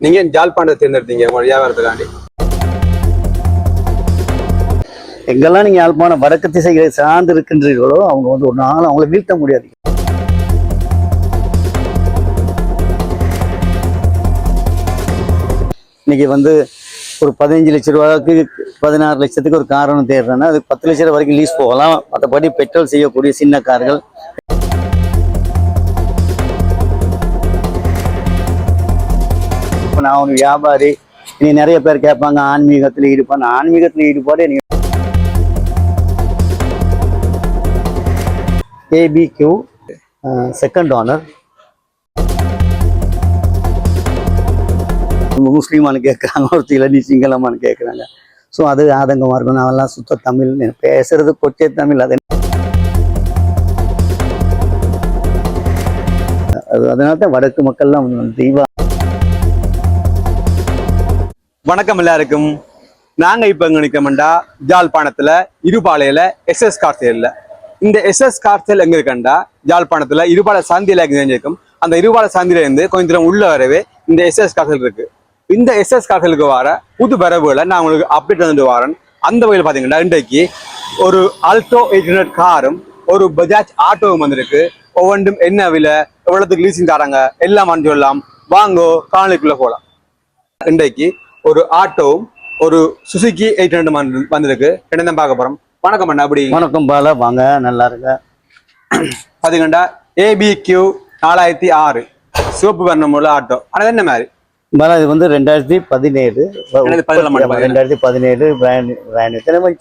நீங்க ஏன் ஜாழ்ப்பாணத்தை தேர்ந்தெடுத்தீங்க உங்க வியாபாரத்துக்காண்டி? எங்கெல்லாம் நீங்க யாழ்ப்பாணம் வடக்கு திசைகளை சார்ந்து இருக்கின்றீர்களோ அவங்க வந்து ஒரு நாள் அவங்கள வீழ்த்த முடியாது. இன்னைக்கு வந்து ஒரு பதினஞ்சு லட்ச ரூபாய்க்கு பதினாறு லட்சத்துக்கு ஒரு காரணம் தேடுறேன்னா அது பத்து லட்ச ரூபா வரைக்கும் லீஸ் போகலாம். மற்றபடி பெட்ரோல் செய்யக்கூடிய சின்ன கார்கள் நான் ஒரு வியாபாரி. இனி நிறைய பேர் கேட்பாங்க ஆன்மீகத்தில் ஈடுபாடு. ஆன்மீகத்தில் ஈடுபாடு நீங்க ஏபிக்யூ செகண்ட் ஆனர் முஸ்லீமானு கேட்குறாங்க ஒருத்தில நீ சிங்களமானு கேட்குறாங்க. ஸோ அது ஆதங்கமாக இருக்கும் நான் சுத்த தமிழ் பேசுறது கொச்சை தமிழ் அது அது அதனால தான் வடக்கு மக்கள்லாம் தெய்வ வணக்கம் எல்லாருக்கும். நாங்க இப்போ எங்க நிற்கமெண்டா ஜாழ்ப்பாணத்தில் இருபாளையில் எஸ்எஸ் கார்சேல்ல இந்த எஸ்எஸ் கார்சேல் எங்க இருக்கண்டா? ஜாழ்ப்பாணத்தில் இருபாள சாந்தியில இருக்கும் அந்த இருபாள சாந்தியிலேருந்து கொஞ்சம் தூரம் உள்ள வரவே இந்த எஸ்எஸ் கார்சேல் இருக்கு. இந்த எஸ்எஸ் கார்சேலுக்கு வர புது வரவுகளை நான் உங்களுக்கு அப்டேட் வந்துட்டு வரேன். அந்த வகையில் பார்த்தீங்கன்னா இன்றைக்கு ஒரு ஆல்டோ எயிட் ஹண்ட்ரட் காரும் ஒரு பஜாஜ் ஆட்டோவும் வந்திருக்கு. ஒவ்வொன்றும் என்ன விலை எவ்வளோத்துக்கு லீசிங் தராங்க எல்லாம் வந்து சொல்லலாம் வாங்கோ காணொலிக்குள்ள போகலாம் இன்றைக்கு ஒரு ஆட்டோவும் ஒரு சுசுகி எயிட் ஹண்ட்ரட் வந்திருக்கு. என்ன தான் பார்க்க போறோம்? வணக்கம் அண்ணா அப்படி வணக்கம் பாலா வாங்க நல்லா இருங்க. பாத்தீங்கன்னா ஏபிக்யூ நாலாயிரத்தி ஆறு. சிவப்பு வர்ணம் உள்ள ஆட்டோ ஆனால் என்ன மாதிரி? பாலா இது வந்து ரெண்டாயிரத்தி பதினேழு. ரெண்டாயிரத்தி பதினேழு மணி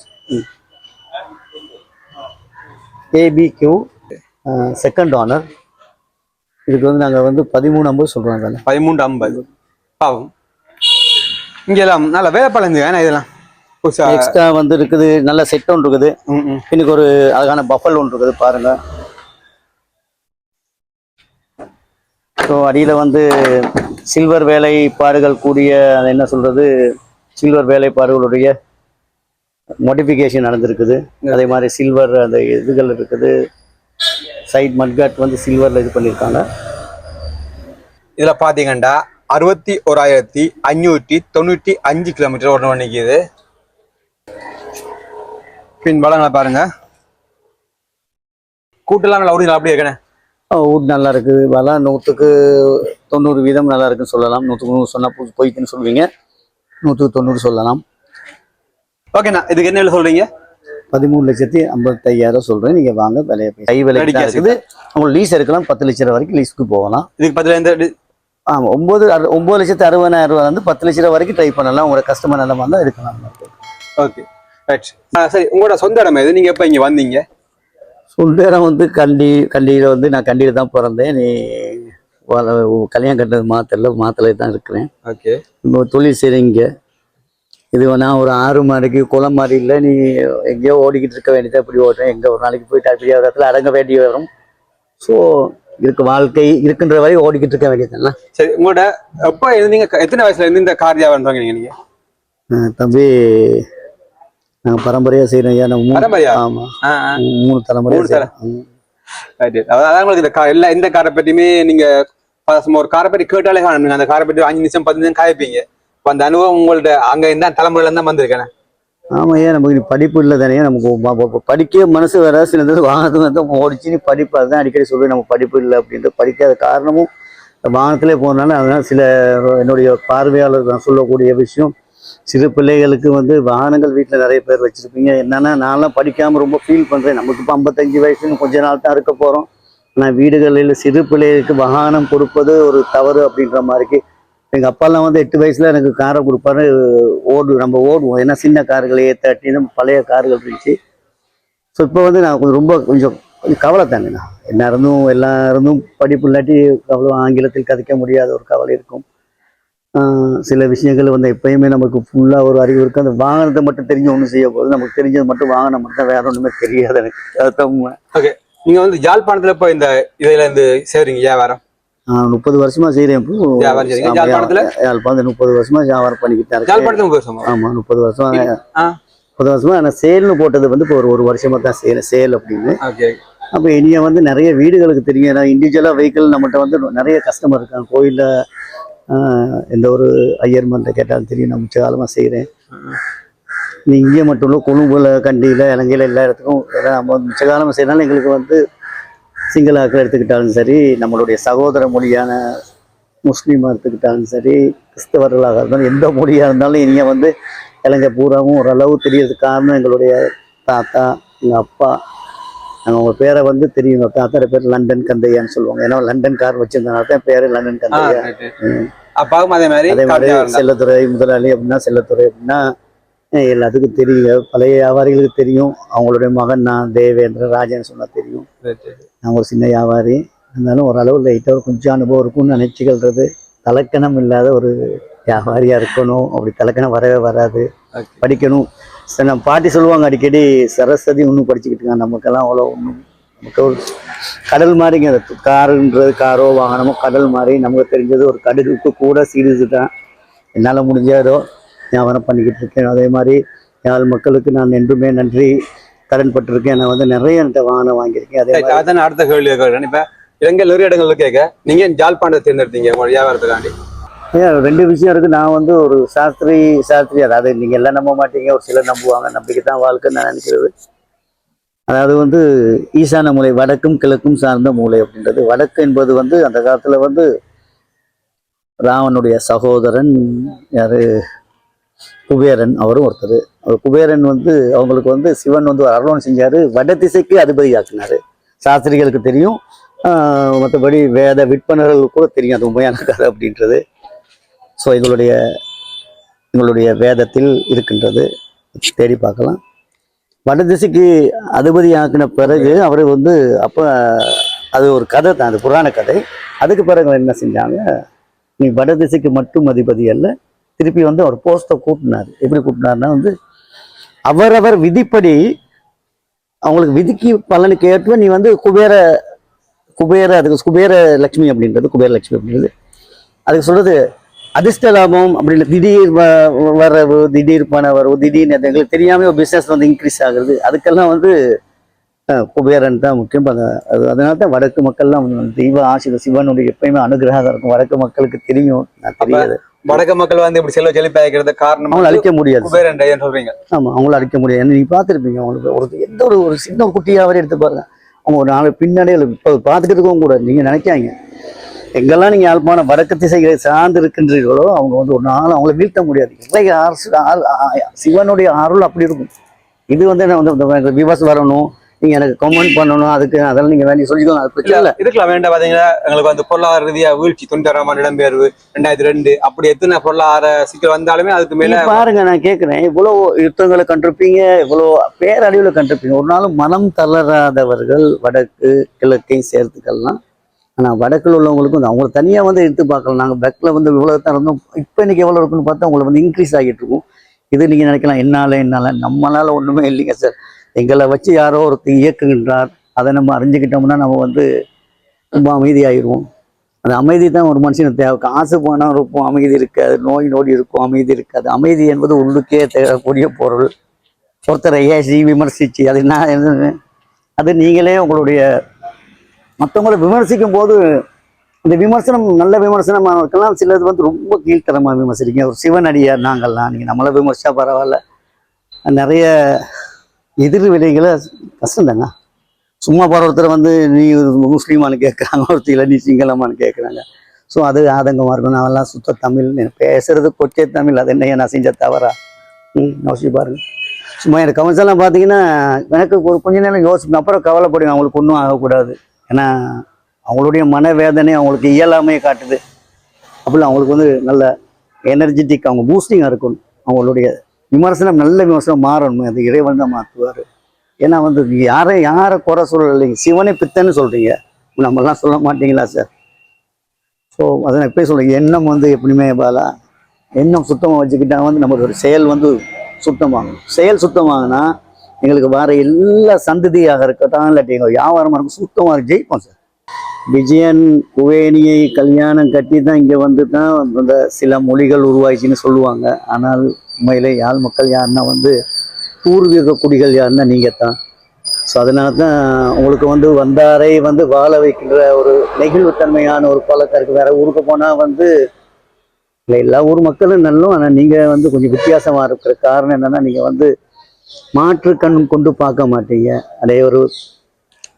ஏபிக்யூ செகண்ட் ஆனர் இதுக்கு வந்து நாங்கள் வந்து பதிமூணு ஐம்பது சொல்கிறோம் அதில் பதிமூன்று ஐம்பது. பாவம். இங்க எல்லாம் நல்ல வேலை பழந்து ஏன்னா இதெல்லாம்? எக்ஸ்ட்ரா வந்து இருக்குது நல்ல செட் ஒன்று இருக்குது. இன்னைக்கு ஒரு அழகான பஃபல் ஒன்று இருக்குது பாருங்க. ஸோ அடியில் வந்து சில்வர் வேலைப்பாடுகள் கூடிய அது என்ன சொல்றது சில்வர் வேலைப்பாடுகளுடைய மாடிஃபிகேஷன் நடந்திருக்குது. அதே மாதிரி சில்வர் அந்த இதுகள் இருக்குது. சைட் மட்காட் வந்து சில்வரில் இது பண்ணியிருக்காங்க. இதுல பாத்தீங்கன்னா அறுபத்தி ஓராயிரத்தி அஞ்சூற்றி தொண்ணூற்றி அஞ்சு கிலோமீட்டர் ஓடணும் பண்ணிக்குது. பின் பலங்களை பாருங்க. கூட்டெல்லாம் நல்லா ஓடி அப்படியே இருக்கேன்? வுட் நல்லா இருக்குது. வலை நூற்றுக்கு தொண்ணூறு வீதம் நல்லா இருக்குன்னு சொல்லலாம். நூற்றுக்கு நூறு சொன்னால் போய்க்குன்னு சொல்லுவீங்க. நூற்றுக்கு தொண்ணூறு சொல்லலாம். ஓகேண்ணா இதுக்கு என்ன விலை சொல்றீங்க? பதிமூணு லட்சத்தி ஐம்பத்தையாயிரம் சொல்றேன். நீங்க வாங்க விலைய கை விலை இருக்குது. உங்களுக்கு லீஸ் எடுக்கலாம். பத்து லட்சம் வரைக்கும் லீஸ்க்கு போகலாம். இதுக்கு பதிலா எந்த ஆமா ஒன்பது அறு- ஒன்பது லட்சத்து அறுபதாயிரம் வந்து பத்து லட்சம் ரூபா வரைக்கும் ட்ரை பண்ணலாம். உங்களோட கஸ்டமர் நல்ல மாதிரி எடுக்கலாம். ஓகே ரைட் சரி உங்களோட சொந்த இடம் எது? நீங்க எப்ப இங்க வந்தீங்க? சொல்லேரம் வந்து கண்டி கண்டியில் வந்து நான் கண்டியில் தான் பிறந்தேன். நீ கல்யாணம் கட்டது மாத்தல மாத்தலை தான் இருக்கிறேன். ஓகே தொழில் செய்கிறீங்க இது நான் ஒரு ஆறு மணிக்கு குளம் மாதிரி இல்லை நீ எங்கேயோ ஓடிக்கிட்டு இருக்க வேண்டியது அப்படி ஓடுறேன். எங்கே ஒரு நாளைக்கு போயிட்டு அப்படி ஒரு இடத்துல அடங்க வேண்டி வரும். ஸோ இருக்கு வாழ்க்கை இருக்கின்ற வரை ஓடிக்கிட்டு இருக்க வேண்டியதுன்னா சரி உங்களோட எப்ப இருந்தீங்க எத்தனை வயசுல இருந்து இந்த கார் வியாபாரம் தொடங்கினீங்க நீங்க? தம்பி நாங்கள் பரம்பரையாக செய்கிறோம் ஐயா நம்ம மூணு பரம்பரையா? ஆமாம். மூணு தலைமுறை. அதாவது உங்களுக்கு இந்த கார் எல்லா எந்த காரை பற்றியுமே நீங்க ஒரு காரை பற்றி கேட்டாலே காணும். நீங்க அந்த காரை பற்றி அஞ்சு நிமிஷம் பத்து நிமிஷம் காய்ப்பீங்க அந்த அனுபவம் உங்கள்ட்ட அங்க இருந்தா தலைமுறையில இருந்தா வந்திருக்கேன் ஆமாம் ஏன் நமக்கு படிப்பு இல்லை தானே? நமக்கு படிக்க மனசு வர சில இது வந்து ஓடிச்சு நீ படிப்பு அதுதான் அடிக்கடி சொல்லுவேன் நம்ம படிப்பு இல்லை அப்படின்ட்டு படிக்காத காரணமும் இந்த வாகனத்திலே போனனால சில என்னுடைய பார்வையாளர் நான் சொல்லக்கூடிய விஷயம் சிறு பிள்ளைகளுக்கு வந்து வாகனங்கள் வீட்டில் நிறைய பேர் வச்சிருப்பீங்க. என்னன்னா நான்லாம் படிக்காமல் ரொம்ப ஃபீல் பண்ணுறேன் நமக்கு இப்போ ஐம்பத்தஞ்சு வயசுன்னு கொஞ்ச நாள் தான் இருக்க போகிறோம் ஆனால் வீடுகளில் சிறு பிள்ளைகளுக்கு வாகனம் கொடுப்பது ஒரு தவறு அப்படின்ற மாதிரிக்கு எங்கள் அப்பாலாம் வந்து எட்டு வயசில் எனக்கு காரை கொடுப்பாரு. ஓடு நம்ம ஓடுவோம். ஏன்னா சின்ன கார்கள் ஏ பழைய கார்கள் இருந்துச்சு. ஸோ இப்போ வந்து நான் கொஞ்சம் ரொம்ப கொஞ்சம் கொஞ்சம் கவலை தாங்கண்ணா நான். என்ன இருந்தும் எல்லா இருந்தும் படிப்பு இல்லாட்டி அவ்வளோ ஆங்கிலத்தில் கதைக்க முடியாத ஒரு கவலை இருக்கும். சில விஷயங்கள் வந்து எப்பயுமே நமக்கு ஃபுல்லாக ஒரு அறிவு இருக்கும் அந்த வாகனத்தை மட்டும் தெரிஞ்சு ஒன்றும் செய்ய போது நமக்கு தெரிஞ்சது மட்டும் வாகனம் மட்டும் தான் வேற ஒன்றுமே தெரியாது எனக்கு. அதுதான் ஓகே நீங்கள் வந்து ஜாழ்ப்பாணத்தில் இப்போ இந்த இதில் இருந்து சேருங்க வியாபாரம் முப்பது வருஷமா. யாழ்ப்பாணத்துல? யாழ்ப்பாணம் முப்பது வருஷமா வியாபாரம் பண்ணிக்கிட்டு இருக்கேன். ஆமா முப்பது வருஷம். முப்பது வருஷமா நான் சேல்னு போட்டது வந்து இப்போ ஒரு ஒரு வருஷமா தான் செய்யறேன் சேல் அப்படின்னு. அப்போ இனிய வந்து நிறைய வீடுகளுக்கு தெரியும். ஏன்னா இண்டிவிஜுவலாக வெஹிக்கிள் நம்மகிட்ட வந்து நிறைய கஸ்டமர் இருக்காங்க. கோயிலில் எந்த ஒரு ஐயர் மன்ற கேட்டாலும் தெரியும். நான் மிச்ச காலமாக செய்கிறேன் இங்கே மட்டும் இல்லை கொழும்புல கண்டியில் இலங்கையில் எல்லா இடத்துக்கும். நம்ம மிச்ச காலமாக செய்யறனால எங்களுக்கு வந்து சிங்களாக்கள் எடுத்துக்கிட்டாலும் சரி நம்மளுடைய சகோதர மொழியான முஸ்லீமாக எடுத்துக்கிட்டாலும் சரி கிறிஸ்தவர்களாக இருந்தாலும் எந்த மொழியாக இருந்தாலும் இங்கே வந்து இலங்கை பூராவும் ஓரளவு தெரியறதுக்கு காரணம் எங்களுடைய தாத்தா எங்கள் அப்பா நாங்கள் உங்கள் பேரை வந்து தெரியும் எங்கள் தாத்தார பேர் லண்டன் கந்தையான்னு சொல்லுவாங்க ஏன்னா லண்டன் கார் வச்சிருந்தனால தான் பேர் லண்டன் கந்தையா. அப்பாவும் அதே மாதிரி அதே மாதிரி. செல்லத்துறை முதலாளி அப்படின்னா செல்லத்துறை அப்படின்னா எல்லாத்துக்கும் தெரியுங்க. பழைய வியாபாரிகளுக்கு தெரியும். அவங்களுடைய மகன் நான் தேவேந்திர ராஜன் சொன்னா தெரியும். நான் ஒரு சின்ன வியாபாரி. இருந்தாலும் ஓரளவு லைட்டாக கொஞ்சம் அனுபவம் இருக்கும்னு நினைச்சுக்கிறது தலக்கணம் இல்லாத ஒரு வியாபாரியா இருக்கணும். அப்படி தலக்கணம் வரவே வராது. படிக்கணும். சரி நம்ம பாட்டி சொல்லுவாங்க அடிக்கடி சரஸ்வதி ஒன்றும் படிச்சுக்கிட்டு இருக்காங்க நமக்கெல்லாம் அவ்வளோ ஒன்றும் நமக்கு ஒரு கடல் மாதிரிங்க. அது காருன்றது காரோ வாகனமோ கடல் மாதிரி. நமக்கு தெரிஞ்சது ஒரு கடுகுக்கு கூட சீரிஸு தான் என்னால் முடிஞ்சதோ வியாபாரம் பண்ணிக்கிட்டு இருக்கேன். அதே மாதிரி யாழ் மக்களுக்கு நான் என்றுமே நன்றி கடன் பட்டிருக்கேன். நான் வந்து நிறைய என்கிட்ட வாகனம் வாங்கியிருக்கேன். அதே அதான் அடுத்த கேள்வி கேட்கிறேன். இப்ப இலங்கை நிறைய இடங்கள்ல கேட்க நீங்க ஏன் ஜாழ்ப்பாணத்தை தேர்ந்தெடுத்தீங்க உங்க வியாபாரத்துக்காண்டி? ஏன் ரெண்டு விஷயம் இருக்கு. நான் வந்து ஒரு சாஸ்திரி சாஸ்திரி அதாவது நீங்க எல்லாம் நம்ப மாட்டீங்க. ஒரு சிலர் நம்புவாங்க. நம்பிக்கை தான் வாழ்க்கைன்னு நான் நினைக்கிறது. அதாவது வந்து ஈசான மூலை வடக்கும் கிழக்கும் சார்ந்த மூலை அப்படின்றது. வடக்கு என்பது வந்து அந்த காலத்துல வந்து ராவனுடைய சகோதரன் யாரு? குபேரன் அவரும் ஒருத்தர். அவர் குபேரன் வந்து அவங்களுக்கு வந்து சிவன் வந்து ஒரு அருளம் செஞ்சாரு. வட திசைக்கு அதிபதியாக்குனாரு. சாஸ்திரிகளுக்கு தெரியும். மற்றபடி வேத விற்பனர்களுக்கு கூட தெரியும். அது உண்மையான கதை அப்படின்றது. ஸோ எங்களுடைய எங்களுடைய வேதத்தில் இருக்கின்றது. தேடி பார்க்கலாம். வடதிசைக்கு அதிபதி ஆக்கின பிறகு அவர் வந்து அப்போ அது ஒரு கதை தான். அது புராண கதை. அதுக்கு பிறகு என்ன செஞ்சாங்க? நீ வடதிசைக்கு மட்டும் அதிபதி அல்ல திருப்பி வந்து அவர் போஸ்ட்டை கூட்டினார் எப்படி கூட்டினார்னா வந்து அவரவர் விதிப்படி அவங்களுக்கு விதிக்கு பலனுக்கு ஏற்ப நீ வந்து குபேர குபேர அதுக்கு குபேர லட்சுமி அப்படின்றது குபேர லட்சுமி அப்படின்றது. அதுக்கு சொல்றது அதிர்ஷ்ட லாபம் அப்படின்னு திடீர் வரவு திடீர் பண வரவு திடீர்னு எங்களுக்கு தெரியாம ஒரு பிசினஸ் வந்து இன்க்ரீஸ் ஆகுறது. அதுக்கெல்லாம் வந்து குபேரன் தான் முக்கியம். அது அதனால தான் வடக்கு மக்கள்லாம் தெய்வ ஆசிரியர் சிவனுடைய எப்பயுமே அனுகிரகம் இருக்கும். வடக்கு மக்களுக்கு தெரியும். நான் தெரியாது. வடக்க மக்கள் வந்து இப்படி செல்வ செழிப்பாய்க்கிறது காரணம் அவங்களை அழிக்க முடியாது. குபேரன் சொல்றீங்க. ஆமா அவங்கள அடிக்க முடியாது. நீங்க பார்த்துருப்பீங்க அவங்களுக்கு ஒரு எந்த ஒரு ஒரு சின்ன குட்டியாவே எடுத்து பாருங்க. அவங்க ஒரு நாலு பின்னாடியில் இப்போ பார்த்துக்கிட்டு கூட நீங்க நினைக்காங்க எங்கெல்லாம் நீங்க யாழ்ப்பாணம் வடக்கு திசைகளை சார்ந்து இருக்கின்றீர்களோ அவங்க வந்து ஒரு நாள் அவங்கள வீழ்த்த முடியாது. ஆ- சிவனுடைய அருள் அப்படி இருக்கும். இது வந்து என்ன வந்து விவசாயம் வரணும். நீங்க எனக்கு கமெண்ட் பண்ணணும் அதுக்கு அதெல்லாம் நீங்க வேண்டி சொல்லிக்கோங்க அது பிரச்சனை இல்லை. இதுக்கெல்லாம் வேண்டாம் பாத்தீங்கன்னா எங்களுக்கு வந்து பொருளாதார ரீதியா வீழ்ச்சி தொண்ணூறாம் இடம்பெயர்வு ரெண்டாயிரத்தி ரெண்டு. அப்படி எத்தனை பொருளாதார சிக்கல் வந்தாலுமே அதுக்கு மேல பாருங்க நான் கேட்கிறேன் இவ்வளவு யுத்தங்களை கண்டிருப்பீங்க இவ்வளவு பேரழிவுல கண்டிருப்பீங்க. ஒரு நாளும் மனம் தளராதவர்கள் வடக்கு கிழக்கை சேர்த்துக்கலாம். ஆனா வடக்குல உள்ளவங்களுக்கும் வந்து அவங்கள தனியா வந்து எடுத்து பார்க்கலாம். நாங்க பெக்ல வந்து இவ்வளவு தான் இருந்தோம். இப்போ இன்னைக்கு எவ்வளவு இருக்குன்னு பார்த்தா உங்களுக்கு வந்து இன்க்ரீஸ் ஆகிட்டு இருக்கும். இது நீங்க நினைக்கலாம் என்னால என்னால நம்மளால ஒண்ணுமே இல்லைங்க சார் எங்களை வச்சு யாரோ ஒருத்தர் இயக்குகின்றார். அதை நம்ம அறிஞ்சுக்கிட்டோம்னா நம்ம வந்து ரொம்ப அமைதியாயிருவோம். அந்த அமைதி தான் ஒரு மனுஷனுக்கு தேவை. காசு போனால் இருக்கும் அமைதி இருக்காது. நோய் நோடி இருக்கும் அமைதி இருக்காது. அமைதி என்பது உள்ளுக்கே தேவைக்கூடிய பொருள். ஒருத்தரை ஏசி விமர்சிச்சு அது என்ன அது நீங்களே உங்களுடைய மற்றவங்களை விமர்சிக்கும் போது அந்த விமர்சனம் நல்ல விமர்சனமானவர்கள்லாம் சிலது வந்து ரொம்ப கீழ்த்தரமாக விமர்சிக்கிறீங்க. ஒரு சிவனடியார் நாங்கள்லாம் நீங்கள் நம்மளை விமர்சிச்சா பரவாயில்ல. நிறைய எதிர் விலைகளை கஷ்டம் தாங்க சும்மா போகிற ஒருத்தர் வந்து நீ முஸ்லீமானு கேட்குறாங்க ஒருத்தர் நீ சிங்களமானு கேட்குறாங்க ஸோ அது ஆதங்கமாக இருக்கும் நான்லாம் சுத்த தமிழ் பேசுறது கொச்சை தமிழ். அது என்ன நான் செஞ்ச தவறா? ம் யோசிச்சு பாருங்க. சும்மா எனக்கு கவனிச்செல்லாம் பார்த்தீங்கன்னா எனக்கு ஒரு கொஞ்ச நேரம் யோசிப்பேன். அப்புறம் கவலைப்படுவேன். அவங்களுக்கு ஒன்றும் ஆகக்கூடாது. ஏன்னா அவங்களுடைய மனவேதனை அவங்களுக்கு இயலாமையை காட்டுது. அப்படிலாம் அவங்களுக்கு வந்து நல்ல எனர்ஜெட்டிக் அவங்க பூஸ்டிங்காக இருக்கணும். அவங்களுடைய விமர்சனம் நல்ல விமர்சனம் மாறணும். அது இறைவன் தான் மாற்றுவார் ஏன்னா வந்து யாரை யாரை குறை சொல்லலைங்க சிவனை பித்தன்னு சொல்கிறீங்க நம்மளாம் சொல்ல மாட்டீங்களா சார்? ஸோ அதை நான் எப்பயும் சொல்கிறேன் எண்ணம் வந்து எப்படியுமே பாலா எண்ணம் சுத்தமாக வச்சுக்கிட்டா வந்து நம்மளோட செயல் வந்து சுத்தமாகும். செயல் சுத்தமாகனா எங்களுக்கு வர எல்லா சந்ததியாக இருக்கட்டும் இல்லாட்டி எங்கள் வியாபாரமாக இருக்கும் சுத்தமாக ஜெயிப்போம் சார். விஜயன் குவேணியை கல்யாணம் கட்டி தான் இங்கே வந்து தான் அந்த சில மொழிகள் உருவாயிச்சுன்னு சொல்லுவாங்க. ஆனால் உண்மையிலே யாழ் மக்கள் யாருன்னா வந்து பூர்வீக குடிகள் யாருன்னா நீங்கள் தான் ஸோ அதனால தான் உங்களுக்கு வந்து வந்தாரை வந்து வாழ வைக்கின்ற ஒரு நெகிழ்வுத்தன்மையான ஒரு பழக்கம் இருக்குது வேற ஊருக்கு போனால் வந்து இல்லை எல்லா ஊர் மக்களும் நல்லோம். ஆனால் நீங்கள் வந்து கொஞ்சம் வித்தியாசமாக இருக்கிற காரணம் என்னன்னா நீங்கள் வந்து மாற்று கண் கொண்டு பார்க்க மாட்டீங்க. அதே ஒரு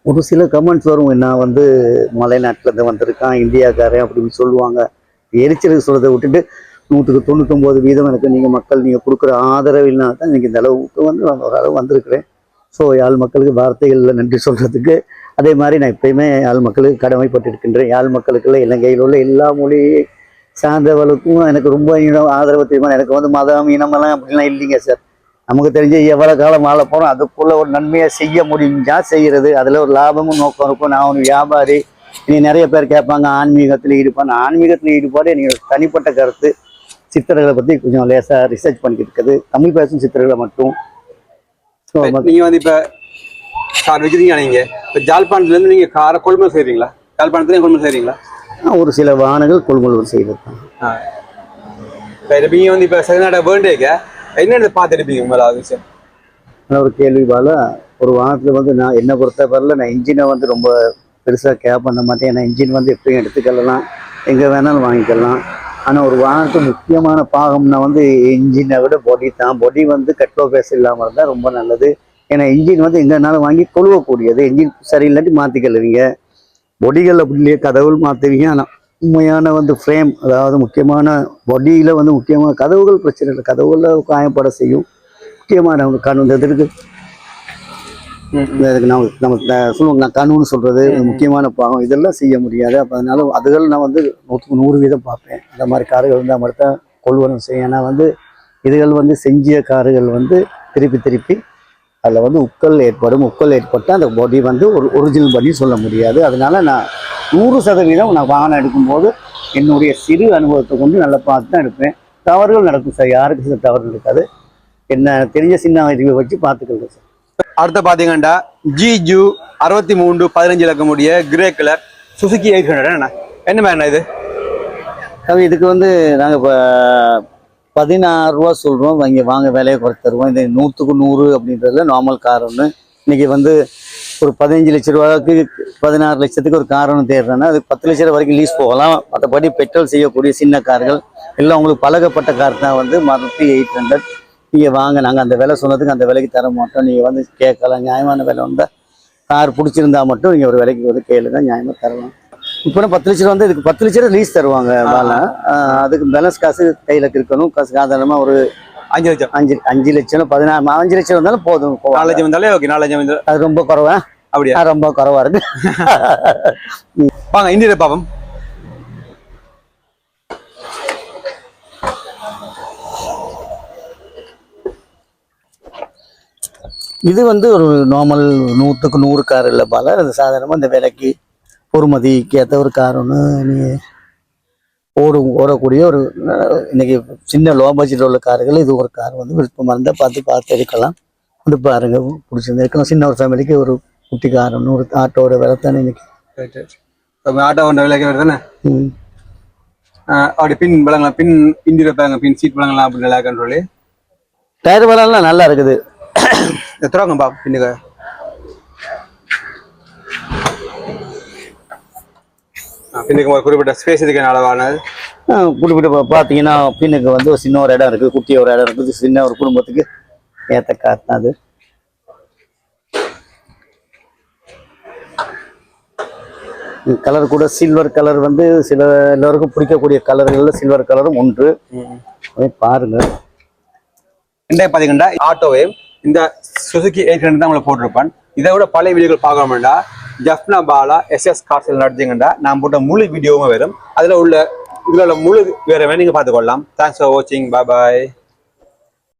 ஒரு சில கமெண்ட்ஸ் வரும். நான் வந்து மலைநாட்டிலேருந்து வந்திருக்கான் இந்தியாக்காரன் அப்படின்னு சொல்லுவாங்க. எரிச்சலுக்கு சொல்றதை விட்டுட்டு நூற்றுக்கு தொண்ணூத்தொம்பது வீதம் எனக்கு நீங்கள் மக்கள் நீங்கள் கொடுக்குற ஆதரவில்னா தான் நீங்கள் இந்த அளவுக்கு வந்து நான் ஓரளவு வந்திருக்கிறேன். ஸோ யாழ் மக்களுக்கு வார்த்தைகளில் நன்றி சொல்கிறதுக்கு அதே மாதிரி நான் எப்பயுமே யாழ் மக்களுக்கு கடமைப்பட்டு இருக்கின்றேன் யாழ் மக்களுக்குள்ள இலங்கையில் உள்ள எல்லா மொழி சார்ந்தவர்களுக்கும் எனக்கு ரொம்ப இனம் ஆதரவு தெரியுமா? எனக்கு வந்து மதம் இனமெல்லாம் அப்படிலாம் இல்லைங்க சார். நமக்கு தெரிஞ்ச எவ்வளோ காலம் வாழ போகிறோம் அதுக்குள்ளே ஒரு நன்மையாக செய்ய முடிஞ்சா செய்கிறது அதில் ஒரு லாபமும் நோக்கம் இருக்கும். நான் ஒரு வியாபாரி. இனி நிறைய பேர் கேட்பாங்க ஆன்மீகத்தில் ஈடுபாடு. ஆன்மீகத்தில் ஈடுபாடு நீங்கள் தனிப்பட்ட கருத்து. சித்தர்களை பற்றி கொஞ்சம் லேசாக ரிசர்ச் பண்ணிக்கிட்டு இருக்குது. தமிழ் பேசும் சித்தர்களை மட்டும். நீங்க வந்து இப்ப கார் விற்கிறீங்க நீங்க? இப்ப ஜாழ்ப்பாணத்துல இருந்து நீங்க காரை கொள்முதல் செய்றீங்களா? ஜாழ்ப்பாணத்துல கொள்முதல் செய்றீங்களா? ஒரு சில வாகனங்கள் கொள்முதல் செய்வது தான். இப்ப இது நீங்க வந்து இப்ப செகண்ட் வேண்டேக்க என்னென்ன பார்த்து எடுப்பீங்க முதலாவது விஷயம்? ஒரு கேள்வி பால ஒரு வாகனத்தில் வந்து நான் என்னை பொறுத்தவரையில் நான் இன்ஜினை வந்து ரொம்ப பெருசாக கேர் பண்ண மாட்டேன். ஏன்னா இன்ஜின் வந்து எப்பயும் எடுத்துக்கலாம் எங்கே வேணாலும் வாங்கிக்கலாம். ஆனால் ஒரு வாகனத்து முக்கியமான பாகம்னா வந்து இன்ஜினை விட பொடி தான். பொடி வந்து கட்லோ பேஸ் இல்லாமல் இருந்தால் ரொம்ப நல்லது. ஏன்னா இன்ஜின் வந்து எங்கேனாலும் வாங்கி கொழுவக்கூடியது. இன்ஜின் சரியில்லாட்டி மாற்றிக்கலுவீங்க பொடிகள் அப்படி இல்லையே கதவுகள் மாற்றுவீங்க ஆனால் உண்மையான வந்து ஃப்ரேம் அதாவது முக்கியமான பொடியில் வந்து முக்கியமான கதவுகள் பிரச்சனை இல்லை கதவுகளில் காயப்பட செய்யும். முக்கியமான அவங்க கண் இந்த இதுக்கு நம்ம நம்ம சொல்லுவாங்க நான் கண்ணுன்னு சொல்றது முக்கியமான பாகம். இதெல்லாம் செய்ய முடியாது. அப்போ அதனால அதுகள் நான் வந்து நூற்றுக்கு நூறு வீதம் பார்ப்பேன். அந்த மாதிரி கார்கள் இருந்தால் மட்டும் தான் கொள்வனம் செய்யும் ஏன்னா வந்து இதுகள் வந்து செஞ்சிய கார்கள் வந்து திருப்பி திருப்பி அதில் வந்து உக்கல் ஏற்படும். உக்கல் ஏற்பட்டால் அந்த பாடி வந்து ஒரு ஒரிஜினல் பண்ணி சொல்ல முடியாது. அதனால நான் நூறு சதவீதம் நான் வாகனம் எடுக்கும்போது என்னுடைய சிறு அனுபவத்தை கொண்டு நல்லா பார்த்து தான் எடுப்பேன். தவறுகள் நடக்கும் சார். யாருக்கு சார் தவறு நடக்காது என்ன தெரிஞ்ச சின்ன இதுவை வச்சு பார்த்துக்கல சார். அடுத்து பாத்தீங்கன்னா ஜிஜு அறுபத்தி மூன்று பதினஞ்சு இலக்கமுடைய grey colour Suzuki eight hundred என்ன? என்ன மாதிரி இது? இதுக்கு வந்து நாங்கள் இப்போ பதினாறு ரூபா சொல்கிறோம் இங்கே வாங்க விலையை குறைச்சி தருவோம். இந்த நூற்றுக்கு நூறு அப்படின்றதுல நார்மல் கார் ஒன்று இன்னைக்கு வந்து ஒரு பதினஞ்சு லட்ச ரூபாய்க்கு பதினாறு லட்சத்துக்கு ஒரு கார் ஒன்று தேடுறேன்னா அது பத்து லட்ச ரூபா வரைக்கும் லீஸ் போகலாம். மற்றபடி பெட்ரோல் செய்யக்கூடிய சின்ன கார்கள் எல்லாம் உங்களுக்கு பழகப்பட்ட கார் தான் வந்து மறுநூற்றி எயிட் ஹண்ட்ரட் நீங்கள் வாங்க நாங்கள் அந்த விலை சொன்னதுக்கு அந்த விலைக்கு தர மாட்டோம். நீங்கள் வந்து கேட்கலாம் நியாயமான விலை வந்தால் கார் பிடிச்சிருந்தா மட்டும் நீங்கள் ஒரு விலைக்கு வந்து கேளுங்க நியாயமாக தரலாம். இப்போ பத்து லட்ச ரூபா வந்து இதுக்கு பத்து லட்ச ரூபா லீஸ் தருவாங்க ஆஹ் அதுக்கு பேலன்ஸ் காசு கையில் இருக்கணும். காசு சாதாரணமாக ஒரு அஞ்சு லட்சம். அஞ்சு அஞ்சு லட்சம் பதினாறு அஞ்சு லட்சம் இருந்தாலும் போதும் நாலு. லட்சம் வந்தாலே ஓகே நாலு லட்சம் அது ரொம்ப குறவா? அப்படியா? ரொம்ப குறவா இருக்கு. வாங்க இந்திய பாப்பம் இது வந்து ஒரு நார்மல் நூற்றுக்கு நூறு கார் இல்லை பால. அது சாதாரணமாக இந்த விலைக்கு பொறுமதிக்கு ஏற்ற ஒரு கார் ஒன்று ஓடும் ஓடக்கூடிய ஒரு இன்னைக்கு சின்ன லோ பட்ஜெட் உள்ள கார்கள் இது ஒரு கார் வந்து விருப்பமாக இருந்தால் பார்த்து பார்த்து எடுக்கலாம். வந்து பாருங்க பிடிச்சிருந்து இருக்கலாம் சின்ன ஒரு ஃபேமிலிக்கு ஒரு குட்டி கார் ஒன்று ஒரு ஆட்டோட விலை தானே இன்னைக்கு? ஆட்டோ கொண்ட விலைக்கு வருது தானே? ம். அப்படி பின் பழங்கலாம் பின் இந்திய பாருங்க பின் சீட் பழங்கலாம் அப்படி நல்லா இருக்குன்னு சொல்லி? டயர் விலைலாம் நல்லா இருக்குது. எத்தனை பா பின்னுக்கு பின்னுக்கு ஒரு குறிப்பிட்ட ஸ்பேஸ் இதுக்கு அளவானது குறிப்பிட்ட பார்த்தீங்கன்னா பின்னுக்கு வந்து ஒரு சின்ன ஒரு இடம் இருக்குது குட்டி ஒரு இடம் இருக்குது. சின்ன ஒரு குடும்பத்துக்கு ஏற்ற கார் தான் அது. கலர் கூட சில்வர் கலர் வந்து சில எல்லோருக்கும் பிடிக்கக்கூடிய கலர்கள்ல சில்வர் கலரும் ஒன்று. பாருங்க. ரெண்டாயிரம் பாத்தீங்கன்னா ஆட்டோவே இந்த சுசுகி எயிட் ஹண்ட்ரட் தான் உங்களை போட்டிருப்பான். இதை விட பழைய வீடியோக்கள் பார்க்கணும்டா. ஜப்னா பாலா எஸ்எஸ் கார்ஸில் நடத்திங்கன்னா நான் போட்ட முழு வீடியோவும் வரும் அதில் உள்ள இதில் உள்ள முழு வேற வேணுங்க பார்த்துக்கொள்ளலாம். தேங்க்ஸ் ஃபார் வாட்சிங் பாய் பாய்